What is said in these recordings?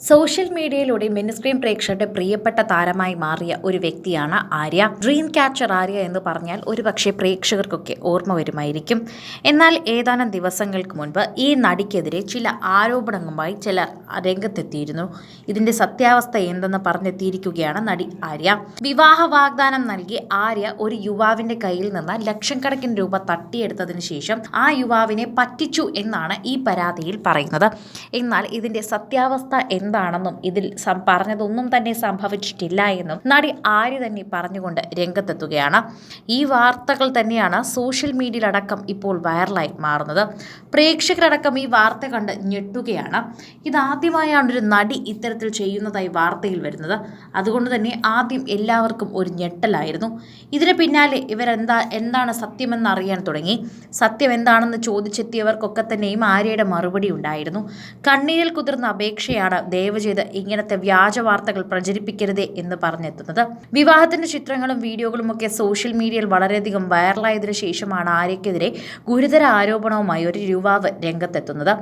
Social മീഡിയയിലൂടെ mini screen പ്രേക്ഷകരുടെ പ്രിയപ്പെട്ട താരമായി മാറിയ ഒരു വ്യക്തിയാണ് ആര്യ. ഡ്രീം ക്യാച്ചർ ആര്യ എന്ന് പറഞ്ഞാൽ ഒരുപക്ഷെ പ്രേക്ഷകർക്കൊക്കെ ഓർമ്മ വരുമായിരിക്കും. എന്നാൽ ഏതാനും ദിവസങ്ങൾക്ക് മുൻപ് ഈ നടിക്കെതിരെ ചില ആരോപണങ്ങളുമായി ചിലർ രംഗത്തെത്തിയിരുന്നു. ഇതിന്റെ സത്യാവസ്ഥ എന്തെന്ന് പറഞ്ഞെത്തിയിരിക്കുകയാണ് നടി ആര്യ. വിവാഹ വാഗ്ദാനം നൽകി ആര്യ ഒരു യുവാവിന്റെ കയ്യിൽ നിന്ന് ലക്ഷക്കണക്കിന് രൂപ തട്ടിയെടുത്തതിന് ശേഷം ആ യുവാവിനെ പറ്റിച്ചു എന്നാണ് ഈ പരാതിയിൽ പറയുന്നത്. എന്നാൽ ഇതിന്റെ സത്യാവസ്ഥ എന്താണെന്നും ഇതിൽ പറഞ്ഞതൊന്നും തന്നെ സംഭവിച്ചിട്ടില്ല എന്നും നടി ആര്യ തന്നെ പറഞ്ഞുകൊണ്ട് രംഗത്തെത്തുകയാണ്. ഈ വാർത്തകൾ തന്നെയാണ് സോഷ്യൽ മീഡിയയിലടക്കം ഇപ്പോൾ വൈറലായി മാറുന്നത്. പ്രേക്ഷകരടക്കം ഈ വാർത്ത കണ്ട് ഞെട്ടുകയാണ്. ഇതാദ്യമായാണ് ഒരു നടി ഇത്തരത്തിൽ ചെയ്യുന്നതായി വാർത്തയിൽ വരുന്നത്. അതുകൊണ്ട് തന്നെ ആദ്യം എല്ലാവർക്കും ഒരു ഞെട്ടലായിരുന്നു. ഇതിന് പിന്നാലെ ഇവരെന്താ എന്താണ് സത്യമെന്ന് അറിയാൻ തുടങ്ങി. സത്യം എന്താണെന്ന് ചോദിച്ചെത്തിയവർക്കൊക്കെ തന്നെയും ആര്യയുടെ മറുപടി ഉണ്ടായിരുന്നു. കണ്ണീരിൽ കുതിർന്ന അപേക്ഷയാണ് ദയവ് ചെയ്ത് ഇങ്ങനത്തെ വ്യാജ വാർത്തകൾ പ്രചരിപ്പിക്കരുതേ എന്ന് പറഞ്ഞെത്തുന്നത്. വിവാഹത്തിന്റെ ചിത്രങ്ങളും വീഡിയോകളും ഒക്കെ സോഷ്യൽ മീഡിയയിൽ വളരെയധികം വൈറലായതിനു ശേഷമാണ് ആര്യക്കെതിരെ ഗുരുതര ആരോപണവുമായി ഒരു യുവാവ് രംഗത്തെത്തുന്നത്.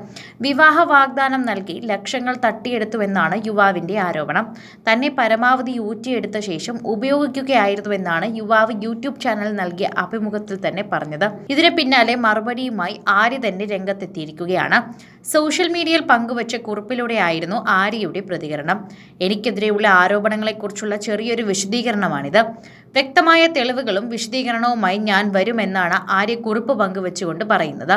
വിവാഹ വാഗ്ദാനം നൽകി ലക്ഷങ്ങൾ തട്ടിയെടുത്തുവെന്നാണ് യുവാവിന്റെ ആരോപണം. തന്നെ പരമാവധി ഊറ്റിയെടുത്ത ശേഷം ഉപയോഗിക്കുകയായിരുന്നുവെന്നാണ് യുവാവ് യൂട്യൂബ് ചാനൽ നൽകിയ അഭിമുഖത്തിൽ തന്നെ പറഞ്ഞത്. ഇതിന് പിന്നാലെ മറുപടിയുമായി ആര്യ തന്നെ രംഗത്തെത്തിയിരിക്കുകയാണ്. സോഷ്യൽ മീഡിയയിൽ പങ്കുവച്ച കുറിപ്പിലൂടെയായിരുന്നു ആര്യയുടെ പ്രതികരണം. എനിക്കെതിരെയുള്ള ആരോപണങ്ങളെക്കുറിച്ചുള്ള ചെറിയൊരു വിശദീകരണമാണിത്. വ്യക്തമായ തെളിവുകളും വിശദീകരണവുമായി ഞാൻ വരുമെന്നാണ് ആര്യ കുറിപ്പ് പങ്കുവച്ചുകൊണ്ട് പറയുന്നത്.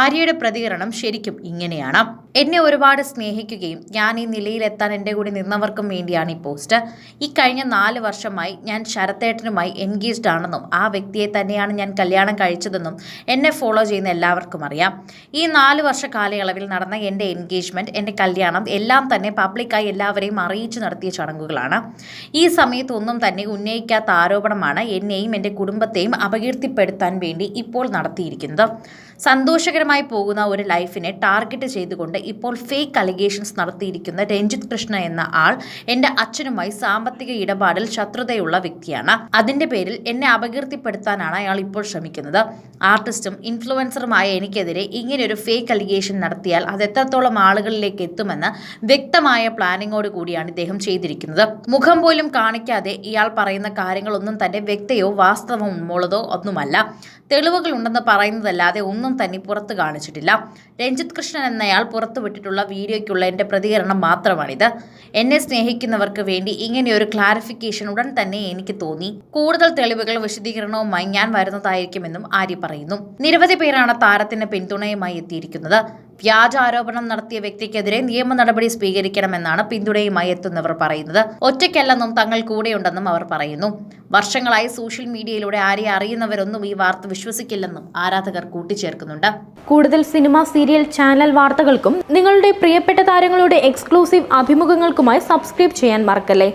ആര്യയുടെ പ്രതികരണം ശരിക്കും ഇങ്ങനെയാണ്. എന്നെ ഒരുപാട് സ്നേഹിക്കുകയും ഞാൻ ഈ നിലയിലെത്താൻ എന്റെ കൂടെ നിന്നവർക്കും വേണ്ടിയാണ് ഈ പോസ്റ്റ്. ഈ കഴിഞ്ഞ നാല് വർഷമായി ഞാൻ ശരത്തേട്ടനുമായി എൻഗേജ്ഡ് ആണെന്നും ആ വ്യക്തിയെ തന്നെയാണ് ഞാൻ കല്യാണം കഴിച്ചതെന്നും എന്നെ ഫോളോ ചെയ്യുന്ന എല്ലാവർക്കും അറിയാം. ഈ നാല് വർഷ കാലയളവിൽ നടന്ന എന്റെ എൻഗേജ്മെന്റ് എന്റെ കല്യാണം എല്ലാം തന്നെ പബ്ലിക്കായി എല്ലാവരെയും അറിയിച്ചു നടത്തിയ ചടങ്ങുകളാണ്. ഈ സമയത്ത് ഒന്നും തന്നെ ഉന്നയിക്കാത്ത ആരോപണമാണ് എന്നെയും എന്റെ കുടുംബത്തെയും അപകീർത്തിപ്പെടുത്താൻ വേണ്ടി ഇപ്പോൾ നടത്തിയിരിക്കുന്നത്. സന്തോഷകരമായി പോകുന്ന ഒരു ലൈഫിനെ ടാർഗറ്റ് ചെയ്തുകൊണ്ട് ഇപ്പോൾ ഫേക്ക് അലിഗേഷൻസ് നടത്തിയിരിക്കുന്ന രഞ്ജിത്ത് കൃഷ്ണ എന്ന ആൾ എന്റെ അച്ഛനുമായി സാമ്പത്തിക ഇടപാടിൽ ശത്രുതയുള്ള വ്യക്തിയാണ്. അതിന്റെ പേരിൽ എന്നെ അപകീർത്തിപ്പെടുത്താനാണ് അയാൾ ഇപ്പോൾ ശ്രമിക്കുന്നത്. ആർട്ടിസ്റ്റും ഇൻഫ്ലുവൻസറുമായ എനിക്കെതിരെ ഇങ്ങനെ ഒരു ഫേക്ക് അലിഗേഷൻ നടത്തിയാൽ അത് എത്രത്തോളം ആളുകളിലേക്ക് എത്തുമെന്ന് വ്യക്തമായ പ്ലാനിങ്ങോട് കൂടിയാണ് ഇദ്ദേഹം ചെയ്തിരിക്കുന്നത്. മുഖം പോലും കാണിക്കാതെ ഇയാൾ പറയുന്ന കാര്യങ്ങളൊന്നും തന്നെ വ്യക്തയോ വാസ്തവമുള്ളതോ ഒന്നുമല്ല. തെളിവുകൾ ഉണ്ടെന്ന് പറയുന്നതല്ലാതെ ഒന്നും തന്നെ പുറത്ത് കാണിച്ചിട്ടില്ല. രഞ്ജിത്ത് കൃഷ്ണൻ എന്നയാൾ പുറത്തുവിട്ടിട്ടുള്ള വീഡിയോയ്ക്കുള്ള എന്റെ പ്രതികരണം മാത്രമാണിത്. എന്നെ സ്നേഹിക്കുന്നവർക്ക് വേണ്ടി ഇങ്ങനെയൊരു ക്ലാരിഫിക്കേഷൻ ഉടൻ തന്നെ എനിക്ക് തോന്നി. കൂടുതൽ തെളിവുകൾ വിശദീകരണവുമായി ഞാൻ വരുന്നതായിരിക്കുമെന്നും ആര്യ പറയുന്നു. നിരവധി പേരാണ് താരത്തിന് പിന്തുണയുമായി എത്തിയിരിക്കുന്നത്. വ്യാജ ആരോപണം നടത്തിയ വ്യക്തിക്കെതിരെ നിയമ നടപടി സ്വീകരിക്കണമെന്നാണ് പിന്തുണയുമായി എത്തുന്നവർ പറയുന്നത്. ഒറ്റയ്ക്കല്ലെന്നും തങ്ങൾ കൂടെയുണ്ടെന്നും അവർ പറയുന്നു. വർഷങ്ങളായി സോഷ്യൽ മീഡിയയിലൂടെ ആരെ അറിയുന്നവരൊന്നും ഈ വാർത്ത വിശ്വസിക്കില്ലെന്നും ആരാധകർ കൂട്ടിച്ചേർക്കുന്നുണ്ട്. കൂടുതൽ സിനിമ സീരിയൽ ചാനൽ വാർത്തകൾക്കും നിങ്ങളുടെ പ്രിയപ്പെട്ട താരങ്ങളുടെ എക്സ്ക്ലൂസീവ് അഭിമുഖങ്ങൾക്കുമായി സബ്സ്ക്രൈബ് ചെയ്യാൻ മറക്കല്ലേ?